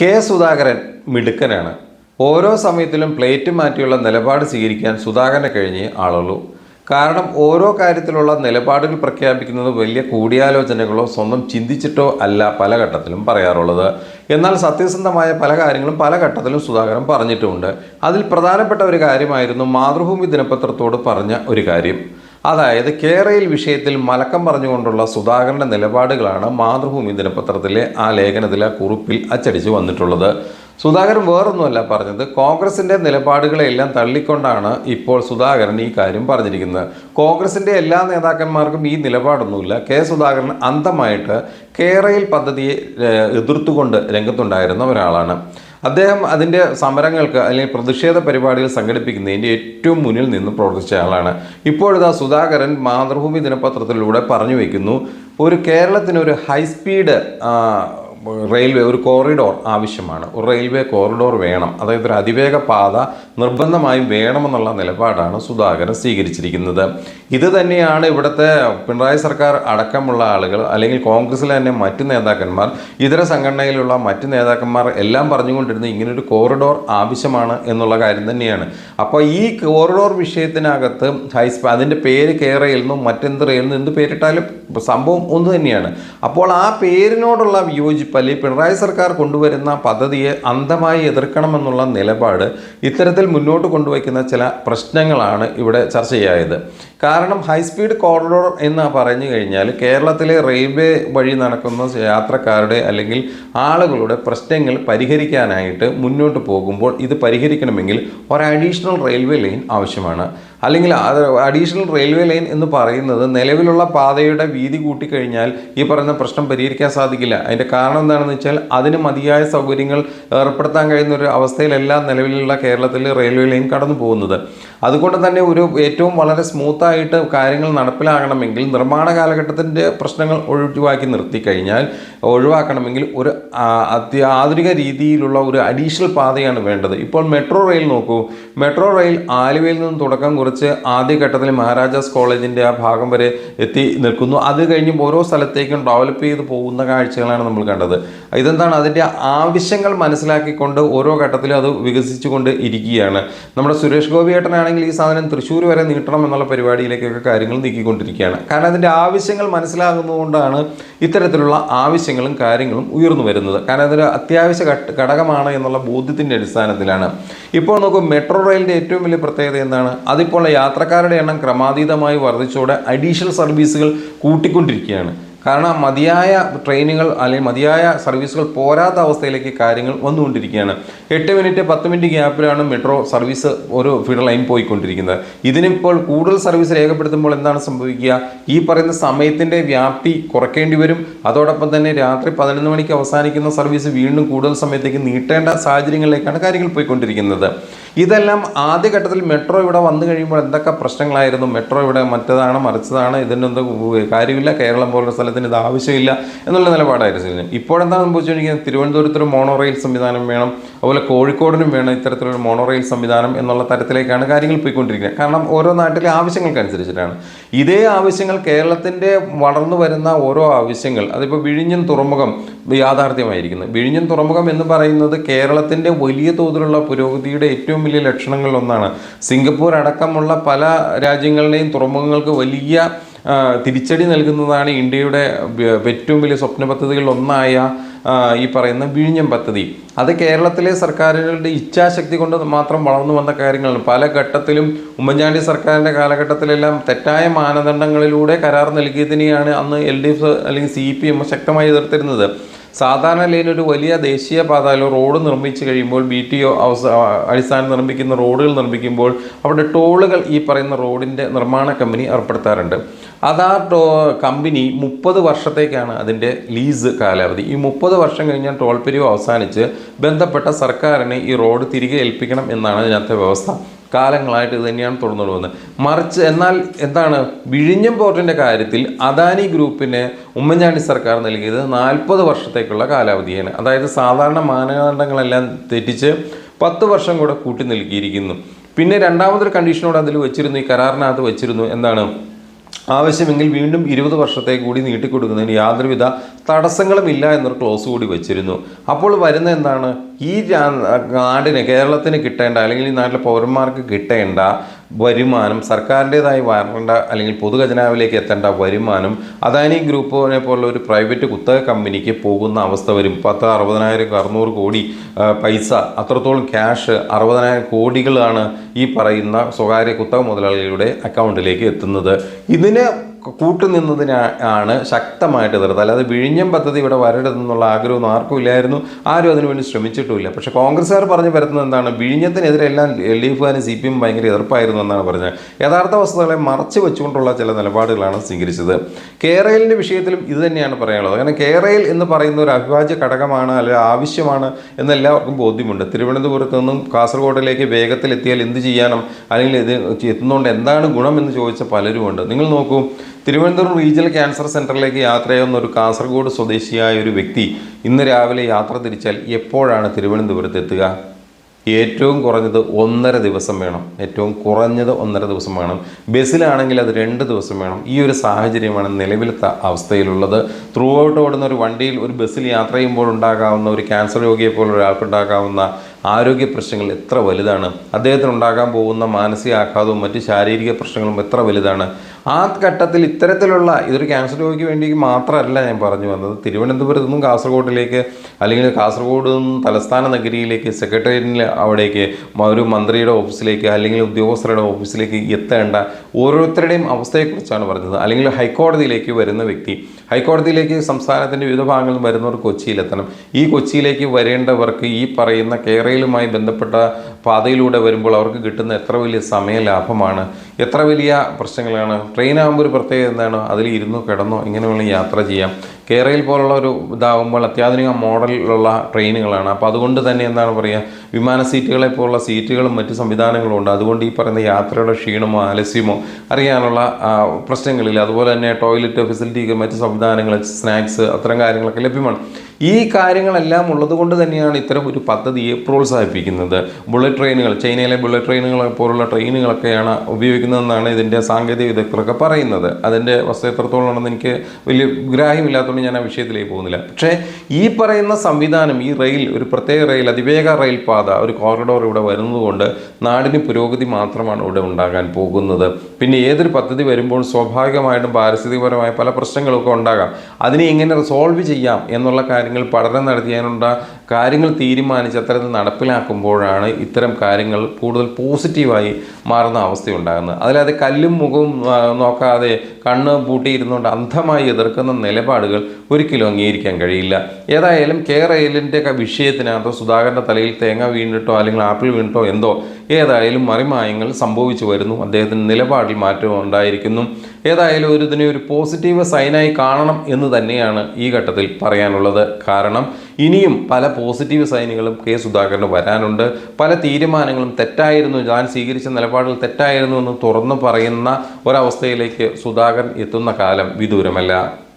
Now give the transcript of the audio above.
K Sudhakaran മിടുക്കനാണ്. ഓരോ സമയത്തിലും plate മാറ്റിയുള്ള നിലപാട് സ്വീകരിക്കാൻ സുധാകരനെ കഴിഞ്ഞേ ആളുള്ളൂ. കാരണം ഓരോ കാര്യത്തിലുള്ള നിലപാടുകൾ പ്രഖ്യാപിക്കുന്നത് വലിയ കൂടിയാലോചനകളോ സ്വന്തം ചിന്തിച്ചിട്ടോ അല്ല പല ഘട്ടത്തിലും പറയാറുള്ളത്. എന്നാൽ സത്യസന്ധമായ പല കാര്യങ്ങളും പല ഘട്ടത്തിലും സുധാകരൻ പറഞ്ഞിട്ടുമുണ്ട്. അതിൽ പ്രധാനപ്പെട്ട ഒരു കാര്യമായിരുന്നു മാതൃഭൂമി ദിനപത്രത്തോട് പറഞ്ഞ ഒരു കാര്യം. അതായത് കേരയിൽ വിഷയത്തിൽ മലക്കം പറഞ്ഞുകൊണ്ടുള്ള സുധാകരന്റെ നിലപാടുകളാണ് മാതൃഭൂമി ദിനപത്രത്തിലെ ആ ലേഖനത്തിലെ കുറിപ്പിൽ അച്ചടിച്ചു വന്നിട്ടുള്ളത്. സുധാകരൻ വേറൊന്നുമല്ല പറഞ്ഞത് കോൺഗ്രസിന്റെ നിലപാടുകളെല്ലാം തള്ളിക്കൊണ്ടാണ് ഇപ്പോൾ സുധാകരൻ ഈ കാര്യം പറഞ്ഞിരിക്കുന്നത്. കോൺഗ്രസിന്റെ എല്ലാ നേതാക്കന്മാർക്കും ഈ നിലപാടൊന്നുമില്ല. കെ സുധാകരൻ അന്തമായിട്ട് കേരയിൽ പദ്ധതിയെ എതിർത്തുകൊണ്ട് രംഗത്തുണ്ടായിരുന്ന ഒരാളാണ്. അദ്ദേഹം അതിന്റെ സമരങ്ങൾക്ക് അല്ലെങ്കിൽ പ്രതിഷേധ പരിപാടികൾ സംഘടിപ്പിക്കുന്നതിന്റെ ഏറ്റവും മുന്നിൽ നിന്ന് പ്രവർത്തിച്ച ആളാണ്. ഇപ്പോഴത്തെ സുധാകരൻ മാതൃഭൂമി ദിനപത്രത്തിലൂടെ പറഞ്ഞു വയ്ക്കുന്നു ഒരു കേരളത്തിന് ഒരു ഹൈസ്പീഡ് റെയിൽവേ ഒരു കോറിഡോർ ആവശ്യമാണ്. ഒരു റെയിൽവേ കോറിഡോർ വേണം. അതായത് ഒരു അതിവേഗ പാത നിർബന്ധമായും വേണമെന്നുള്ള നിലപാടാണ് സുധാകരൻ സ്വീകരിച്ചിരിക്കുന്നത്. ഇത് തന്നെയാണ് ഇവിടുത്തെ പിണറായി സർക്കാർ അടക്കമുള്ള ആളുകൾ അല്ലെങ്കിൽ കോൺഗ്രസ്സിലെ തന്നെ മറ്റ് നേതാക്കന്മാർ ഇതര സംഘടനയിലുള്ള മറ്റ് നേതാക്കന്മാർ എല്ലാം പറഞ്ഞുകൊണ്ടിരുന്നത് ഇങ്ങനൊരു കോറിഡോർ ആവശ്യമാണ് എന്നുള്ള കാര്യം തന്നെയാണ്. അപ്പോൾ ഈ കോറിഡോർ വിഷയത്തിനകത്ത് ഹൈസ്പ അതിന്റെ പേര് കേരയിൽ നിന്നും മറ്റെന്ത് റെയിൽ നിന്ന് എന്ത് പേരിട്ടാലും സംഭവം ഒന്ന് തന്നെയാണ്. അപ്പോൾ ആ പേരിനോടുള്ള വിയോജിപ്പ് അല്ലെങ്കിൽ പിണറായി സർക്കാർ കൊണ്ടുവരുന്ന പദ്ധതിയെ അന്ധമായി എതിർക്കണമെന്നുള്ള നിലപാട് ഇത്തരത്തിൽ മുന്നോട്ട് കൊണ്ടുവയ്ക്കുന്ന ചില പ്രശ്നങ്ങളാണ് ഇവിടെ ചർച്ചയായത് കാരണം ഹൈസ്പീഡ് കോറിഡോർ എന്ന് പറഞ്ഞു കഴിഞ്ഞാൽ കേരളത്തിലെ റെയിൽവേ വഴി നടക്കുന്ന യാത്രക്കാരുടെ അല്ലെങ്കിൽ ആളുകളുടെ പ്രശ്നങ്ങൾ പരിഹരിക്കാനായിട്ട് മുന്നോട്ട് പോകുമ്പോൾ ഇത് പരിഹരിക്കണമെങ്കിൽ ഒരു അഡീഷണൽ റെയിൽവേ ലൈൻ ആവശ്യമാണ്. അല്ലെങ്കിൽ അഡീഷണൽ റെയിൽവേ ലൈൻ എന്ന് പറയുന്നത് നിലവിലുള്ള പാതയുടെ വീതി കൂട്ടിക്കഴിഞ്ഞാൽ ഈ പറയുന്ന പ്രശ്നം പരിഹരിക്കാൻ സാധിക്കില്ല. അതിന്റെ കാരണം എന്താണെന്ന് വെച്ചാൽ അതിന് മതിയായ സൗകര്യങ്ങൾ ഏർപ്പെടുത്താൻ കഴിയുന്ന ഒരു അവസ്ഥയിലല്ല നിലവിലുള്ള കേരളത്തിൽ റെയിൽവേ ലൈൻ കടന്നു പോകുന്നത്. അതുകൊണ്ട് തന്നെ ഒരു ഏറ്റവും വളരെ സ്മൂത്തായിട്ട് കാര്യങ്ങൾ നടപ്പിലാകണമെങ്കിൽ നിർമ്മാണ കാലഘട്ടത്തിന്റെ പ്രശ്നങ്ങൾ ഒഴിവാക്കി നിർത്തി കഴിഞ്ഞാൽ ഒഴിവാക്കണമെങ്കിൽ ഒരു അത്യാധുനിക രീതിയിലുള്ള ഒരു അഡീഷണൽ പാതയാണ് വേണ്ടത്. ഇപ്പോൾ മെട്രോ റെയിൽ നോക്കൂ. മെട്രോ റെയിൽ ആലുവയിൽ നിന്ന് തുടക്കം കുറിച്ച് ആദ്യഘട്ടത്തിൽ മഹാരാജാസ് കോളേജിന്റെ ആ ഭാഗം വരെ എത്തി നിൽക്കുന്നു. അത് കഴിഞ്ഞ് ഓരോ സ്ഥലത്തേക്കും ഡെവലപ്പ് ചെയ്ത് പോകുന്ന കാഴ്ചകളാണ് നമ്മൾ കണ്ടത്. ഇതെന്താണ്? അതിന്റെ ആവശ്യങ്ങൾ മനസ്സിലാക്കിക്കൊണ്ട് ഓരോ ഘട്ടത്തിലും അത് വികസിച്ചുകൊണ്ട് ഇരിക്കുകയാണ്. നമ്മുടെ സുരേഷ് ഗോപി ഏട്ടനാണെങ്കിൽ ഈ സാധനം തൃശ്ശൂർ വരെ നീട്ടണം എന്നുള്ള പരിപാടിയിലേക്കൊക്കെ കാര്യങ്ങൾ നീക്കിക്കൊണ്ടിരിക്കുകയാണ്. കാരണം അതിന്റെ ആവശ്യങ്ങൾ മനസ്സിലാകുന്നതുകൊണ്ടാണ് ഇത്തരത്തിലുള്ള ആവശ്യങ്ങളും കാര്യങ്ങളും ഉയർന്നു വരുന്നത്. കാരണം അതൊരു അത്യാവശ്യ ഘടകമാണ് എന്നുള്ള ബോധ്യത്തിന്റെ അടിസ്ഥാനത്തിലാണ്. ഇപ്പോൾ നോക്കൂ മെട്രോ റെയിലിന്റെ ഏറ്റവും വലിയ പ്രത്യേകത എന്താണ്? അതിപ്പോൾ യാത്രക്കാരുടെ എണ്ണം ക്രമാതീതമായി വർദ്ധിച്ചോടെ അഡീഷണൽ സർവീസുകൾ കൂട്ടിക്കൊണ്ടിരിക്കുകയാണ്. കാരണം മതിയായ ട്രെയിനുകൾ അല്ലെങ്കിൽ മതിയായ സർവീസുകൾ പോരാത്ത അവസ്ഥയിലേക്ക് കാര്യങ്ങൾ വന്നുകൊണ്ടിരിക്കുകയാണ്. എട്ട് മിനിറ്റ് പത്ത് മിനിറ്റ് ഗ്യാപ്പിലാണ് മെട്രോ സർവീസ് ഒരു ഫീഡർ ലൈൻ പോയിക്കൊണ്ടിരിക്കുന്നത്. ഇതിനിപ്പോൾ കൂടുതൽ സർവീസ് രേഖപ്പെടുത്തുമ്പോൾ എന്താണ് സംഭവിക്കുക? ഈ പറയുന്ന സമയത്തിന്റെ വ്യാപ്തി കുറയ്ക്കേണ്ടി വരും. അതോടൊപ്പം തന്നെ രാത്രി പതിനൊന്ന് മണിക്ക് അവസാനിക്കുന്ന സർവീസ് വീണ്ടും കൂടുതൽ സമയത്തേക്ക് നീട്ടേണ്ട സാഹചര്യങ്ങളിലേക്കാണ് കാര്യങ്ങൾ പോയിക്കൊണ്ടിരിക്കുന്നത്. ഇതെല്ലാം ആദ്യഘട്ടത്തിൽ മെട്രോ ഇവിടെ വന്നു കഴിയുമ്പോൾ എന്തൊക്കെ പ്രശ്നങ്ങളായിരുന്നു? മെട്രോ ഇവിടെ മറ്റതാണ് മറിച്ചതാണ്? ഇതിനൊന്നും കാര്യമില്ല? കേരളം പോലുള്ള സ്ഥലത്തിന് ഇത് ആവശ്യമില്ല എന്നുള്ള നിലപാടായിരുന്നു ഇപ്പോഴെന്താ സംഭവിച്ചുകൊണ്ടിരിക്കുന്നത്? തിരുവനന്തപുരത്ത് ഒരു മോണോ റെയിൽ സംവിധാനം വേണം അതുപോലെ കോഴിക്കോടിനും വേണം ഇത്തരത്തിലൊരു മോണോ റെയിൽ സംവിധാനം എന്നുള്ള തരത്തിലേക്കാണ് കാര്യങ്ങൾ പോയിക്കൊണ്ടിരിക്കുന്നത്. കാരണം ഓരോ നാട്ടിലെ ആവശ്യങ്ങൾക്കനുസരിച്ചിട്ടാണ്. ഇതേ ആവശ്യങ്ങൾ കേരളത്തിന്റെ വളർന്നു വരുന്ന ഓരോ ആവശ്യങ്ങൾ അതിപ്പോൾ വിഴിഞ്ഞം തുറമുഖം യാഥാർത്ഥ്യമായിരിക്കുന്നത് വിഴിഞ്ഞം തുറമുഖം എന്ന് പറയുന്നത് കേരളത്തിന്റെ വലിയ തോതിലുള്ള പുരോഗതിയുടെ ഏറ്റവും വലിയ ലക്ഷണങ്ങളിലൊന്നാണ്. സിംഗപ്പൂർ അടക്കമുള്ള പല രാജ്യങ്ങളുടെയും തുറമുഖങ്ങൾക്ക് വലിയ തിരിച്ചടി നൽകുന്നതാണ് ഇന്ത്യയുടെ ഏറ്റവും വലിയ സ്വപ്ന പദ്ധതികളിൽ ഒന്നായ ഈ പറയുന്ന വിഴിഞ്ഞം പദ്ധതി. അത് കേരളത്തിലെ സർക്കാരുകളുടെ ഇച്ഛാശക്തി കൊണ്ട് മാത്രം വളർന്നു വന്ന കാര്യങ്ങളാണ്. പല ഘട്ടത്തിലും ഉമ്മൻചാണ്ടി സർക്കാരിന്റെ കാലഘട്ടത്തിലെല്ലാം തെറ്റായ മാനദണ്ഡങ്ങളിലൂടെ കരാർ നൽകിയതിനെയാണ് അന്ന് എൽ ഡി എഫ് അല്ലെങ്കിൽ സി പി എം ശക്തമായി എതിർത്തിരുന്നത്. സാധാരണ ലൈൻ ഒരു വലിയ ദേശീയ പാത അല്ലെങ്കിൽ റോഡ് നിർമ്മിച്ചു കഴിയുമ്പോൾ ബി ടി ഒ അടിസ്ഥാനം നിർമ്മിക്കുന്ന റോഡുകൾ നിർമ്മിക്കുമ്പോൾ അവിടെ ടോളുകൾ ഈ പറയുന്ന റോഡിന്റെ നിർമ്മാണ കമ്പനി ഏർപ്പെടുത്താറുണ്ട്. അത് ആ ടോ കമ്പനി മുപ്പത് വർഷത്തേക്കാണ് അതിന്റെ ലീസ് കാലാവധി. ഈ മുപ്പത് വർഷം കഴിഞ്ഞാൽ ടോൾ പിരിവ് അവസാനിച്ച് ബന്ധപ്പെട്ട സർക്കാരിനെ ഈ റോഡ് തിരികെ ഏൽപ്പിക്കണം എന്നാണ് ഇതിനകത്തെ വ്യവസ്ഥ. കാലങ്ങളായിട്ട് ഇത് തന്നെയാണ് തുടർന്നു വന്നത് മറിച്ച് എന്നാൽ എന്താണ് വിഴിഞ്ഞം പോർട്ടിന്റെ കാര്യത്തിൽ അദാനി ഗ്രൂപ്പിന് ഉമ്മൻചാണ്ടി സർക്കാർ നൽകിയത് നാൽപ്പത് വർഷത്തേക്കുള്ള കാലാവധിയാണ്. അതായത് സാധാരണ മാനദണ്ഡങ്ങളെല്ലാം തെറ്റിച്ച് പത്ത് വർഷം കൂടെ കൂട്ടി നൽകിയിരിക്കുന്നു. പിന്നെ രണ്ടാമതൊരു കണ്ടീഷനോട് അതിൽ വെച്ചിരുന്നു ഈ കരാറിനകത്ത് വെച്ചിരുന്നു. എന്താണ് ആവശ്യമെങ്കിൽ വീണ്ടും ഇരുപത് വർഷത്തേക്ക് കൂടി നീട്ടിക്കൊടുക്കുന്നതിന് യാതൊരുവിധ തടസ്സങ്ങളും ഇല്ല എന്നൊരു ക്ലോസ് കൂടി വെച്ചിരുന്നു. അപ്പോൾ വരുന്ന എന്താണ്? ഈ നാടിന് കേരളത്തിന് കിട്ടേണ്ട അല്ലെങ്കിൽ ഈ നാട്ടിലെ പൗരന്മാർക്ക് കിട്ടേണ്ട വരുമാനം സർക്കാരിന്റെതായി വരേണ്ട അല്ലെങ്കിൽ പൊതുഖജനാവിലേക്ക് എത്തേണ്ട വരുമാനം അദാനി ഗ്രൂപ്പിനെ പോലുള്ള ഒരു പ്രൈവറ്റ് കുത്തക കമ്പനിക്ക് പോകുന്ന അവസ്ഥ വരും. പത്ത് അറുപതിനായിരം അറുന്നൂറ് കോടി പൈസ അത്രത്തോളം ക്യാഷ് അറുപതിനായിരം കോടികളാണ് ഈ പറയുന്ന സ്വകാര്യ കുത്തക മുതലാളികളുടെ അക്കൗണ്ടിലേക്ക് എത്തുന്നത്. ഇതിന് കൂട്ടുനിന്നതിനാണ് ശക്തമായിട്ട് എതിർത്തത്. അല്ലാതെ വിഴിഞ്ഞം പദ്ധതി ഇവിടെ വരരുതെന്നുള്ള ആഗ്രഹമൊന്നും ആർക്കും ഇല്ലായിരുന്നു. ആരും അതിനുവേണ്ടി ശ്രമിച്ചിട്ടുമില്ല. പക്ഷേ കോൺഗ്രസ്സുകാർ പറഞ്ഞു വരുന്നത് എന്താണ്? വിഴിഞ്ഞത്തിനെതിരെ എല്ലാം എൽ ഡി എഫുകാരും സി പി എം ഭയങ്കര എതിർപ്പായിരുന്നു എന്നാണ് പറഞ്ഞത്. യഥാർത്ഥ വസ്തുതകളെ മറച്ചു വെച്ചുകൊണ്ടുള്ള ചില നിലപാടുകളാണ് സ്വീകരിച്ചത്. കേരളിന്റെ വിഷയത്തിലും ഇത് തന്നെയാണ് പറയാനുള്ളത്. കാരണം കേരയിൽ എന്ന് പറയുന്ന ഒരു അവിഭാജ്യ ഘടകമാണ് അല്ലെങ്കിൽ ആവശ്യമാണ് എന്ന് എല്ലാവർക്കും ബോധ്യമുണ്ട്. തിരുവനന്തപുരത്ത് നിന്നും കാസർഗോഡിലേക്ക് വേഗത്തിൽ എത്തിയാൽ എന്ത് ചെയ്യാനും അല്ലെങ്കിൽ ഇത് എത്തുന്നതുകൊണ്ട് എന്താണ് ഗുണം എന്ന് ചോദിച്ച പലരുമുണ്ട്. നിങ്ങൾ നോക്കൂ തിരുവനന്തപുരം റീജിയണൽ ക്യാൻസർ സെന്ററിലേക്ക് യാത്ര ചെയ്യുന്ന ഒരു കാസർഗോഡ് സ്വദേശിയായ ഒരു വ്യക്തി ഇന്ന് രാവിലെ യാത്ര തിരിച്ചാൽ എപ്പോഴാണ് തിരുവനന്തപുരത്ത് എത്തുക? ഏറ്റവും കുറഞ്ഞത് ഒന്നര ദിവസം വേണം. ഏറ്റവും കുറഞ്ഞത് ഒന്നര ദിവസം വേണം. ബസ്സിലാണെങ്കിൽ അത് രണ്ട് ദിവസം വേണം. ഈ ഒരു സാഹചര്യമാണ് നിലവിലത്തെ അവസ്ഥയിലുള്ളത്. ത്രൂ ഔട്ട് ഓടുന്ന ഒരു വണ്ടിയിൽ ഒരു ബസ്സിൽ യാത്ര ചെയ്യുമ്പോൾ ഉണ്ടാകാവുന്ന ഒരു ക്യാൻസർ രോഗിയെ പോലെ ഒരാൾക്കുണ്ടാകാവുന്ന ആരോഗ്യ പ്രശ്നങ്ങൾ എത്ര വലുതാണ്? അദ്ദേഹത്തിന് ഉണ്ടാകാൻ പോകുന്ന മാനസികാഘാതവും മറ്റ് ശാരീരിക പ്രശ്നങ്ങളും എത്ര വലുതാണ്? ആ ഘട്ടത്തിൽ ഇത്തരത്തിലുള്ള ഇതൊരു ക്യാൻസർ രോഗിക്ക് വേണ്ടി മാത്രമല്ല ഞാൻ പറഞ്ഞു വന്നത്. തിരുവനന്തപുരത്ത് നിന്നും കാസർഗോഡിലേക്ക് അല്ലെങ്കിൽ കാസർഗോഡ് നിന്നും തലസ്ഥാന നഗരിയിലേക്ക് സെക്രട്ടേറിയറ്റിൽ അവിടേക്ക് ഒരു മന്ത്രിയുടെ ഓഫീസിലേക്ക് അല്ലെങ്കിൽ ഉദ്യോഗസ്ഥരുടെ ഓഫീസിലേക്ക് എത്തേണ്ട ഓരോരുത്തരുടെയും അവസ്ഥയെക്കുറിച്ചാണ് പറഞ്ഞത്. അല്ലെങ്കിൽ ഹൈക്കോടതിയിലേക്ക് വരുന്ന വ്യക്തി ഹൈക്കോടതിയിലേക്ക് സംസ്ഥാനത്തിന്റെ വിവിധ ഭാഗങ്ങളിൽ വരുന്നവർ കൊച്ചിയിലെത്തണം. ഈ കൊച്ചിയിലേക്ക് വരേണ്ടവർക്ക് ഈ പറയുന്ന കേരളയിലുമായി ബന്ധപ്പെട്ട പാതയിലൂടെ വരുമ്പോൾ അവർക്ക് കിട്ടുന്ന എത്ര വലിയ സമയ ലാഭമാണ് എത്ര വലിയ പ്രശ്നങ്ങളാണ് ട്രെയിനാകുമ്പോൾ ഒരു പ്രത്യേകത എന്താണ് അതിൽ ഇരുന്നോ കിടന്നോ ഇങ്ങനെ വേണമെങ്കിൽ യാത്ര ചെയ്യാം. കേരളയിൽ പോലുള്ള ഒരു ഇതാകുമ്പോൾ അത്യാധുനിക മോഡലിലുള്ള ട്രെയിനുകളാണ്. അപ്പോൾ അതുകൊണ്ട് തന്നെ എന്താണ് പറയുക വിമാന സീറ്റുകളെ പോലുള്ള സീറ്റുകളും മറ്റ് സംവിധാനങ്ങളും ഉണ്ട് അതുകൊണ്ട് ഈ പറയുന്ന യാത്രയുടെ ക്ഷീണമോ ആലസ്യമോ അറിയാനുള്ള പ്രശ്നങ്ങളില്ല. അതുപോലെ തന്നെ ടോയ്ലറ്റ് ഫെസിലിറ്റി മറ്റ് സംവിധാനങ്ങൾ സ്നാക്സ് അത്തരം കാര്യങ്ങളൊക്കെ ലഭ്യമാണ്. ഈ കാര്യങ്ങളെല്ലാം ഉള്ളത് കൊണ്ട് തന്നെയാണ് ഇത്തരം ഒരു പദ്ധതിയെ പ്രോത്സാഹിപ്പിക്കുന്നത്. ബുള്ളറ്റ് ട്രെയിനുകൾ ചൈനയിലെ ബുള്ളറ്റ് ട്രെയിനുകൾ പോലുള്ള ട്രെയിനുകളൊക്കെയാണ് ഉപയോഗിക്കുന്നതെന്നാണ് ഇതിന്റെ സാങ്കേതിക വിദഗ്ധരൊക്കെ പറയുന്നത്. അതിന്റെ വസ്തു എത്രത്തോളം എനിക്ക് വലിയ ഗ്രാഹ്യമില്ലാത്തതുകൊണ്ട് ഞാൻ ആ വിഷയത്തിലേക്ക് പോകുന്നില്ല. പക്ഷേ ഈ പറയുന്ന സംവിധാനം ഈ റെയിൽ ഒരു പ്രത്യേക റെയിൽ അതിവേഗ റെയിൽ പാത ഒരു കോറിഡോർ ഇവിടെ വരുന്നതുകൊണ്ട് നാടിന് പുരോഗതി മാത്രമാണ് ഇവിടെ ഉണ്ടാകാൻ പോകുന്നത്. പിന്നെ ഏതൊരു പദ്ധതി വരുമ്പോൾ സ്വാഭാവികമായിട്ടും പാരിസ്ഥിതികപരമായ പല പ്രശ്നങ്ങളൊക്കെ ഉണ്ടാകാം. അതിനെ എങ്ങനെ റിസോൾവ് ചെയ്യാം എന്നുള്ള കാര്യങ്ങൾ പഠനം നടത്തിയാനുള്ള കാര്യങ്ങൾ തീരുമാനിച്ച് അത്തരത്തിൽ നടപ്പിലാക്കുമ്പോഴാണ് ഇത്തരം കാര്യങ്ങൾ കൂടുതൽ പോസിറ്റീവായി മാറുന്ന അവസ്ഥയുണ്ടാകുന്നത്. അതിലത് കല്ലും മുഖവും നോക്കാതെ കണ്ണ് പൂട്ടിയിരുന്നുകൊണ്ട് അന്ധമായി എതിർക്കുന്ന നിലപാടുകൾ ഒരിക്കലും അംഗീകരിക്കാൻ കഴിയില്ല. ഏതായാലും കെ ഒക്കെ വിഷയത്തിനകത്ത് സുധാകരന്റെ തലയിൽ തേങ്ങ വീണിട്ടോ അല്ലെങ്കിൽ ആപ്പിൾ വീണിട്ടോ എന്തോ ഏതായാലും മറിമായങ്ങൾ സംഭവിച്ചു വരുന്നു. അദ്ദേഹത്തിന്റെ നിലപാടിൽ മാറ്റം ഉണ്ടായിരിക്കുന്നു. ഏതായാലും ഒരു ഇതിനെ ഒരു പോസിറ്റീവ് സൈനായി കാണണം എന്ന് തന്നെയാണ് ഈ ഘട്ടത്തിൽ പറയാനുള്ളത്. കാരണം ഇനിയും പല പോസിറ്റീവ് സൈനുകളും കെ സുധാകരന് വരാനുണ്ട്. പല തീരുമാനങ്ങളും തെറ്റായിരുന്നു. ഞാൻ സ്വീകരിച്ച നിലപാടുകൾ തെറ്റായിരുന്നു എന്ന് തുറന്നു പറയുന്ന ഒരവസ്ഥയിലേക്ക് സുധാകരൻ എത്തുന്ന കാലം വിദൂരമല്ല.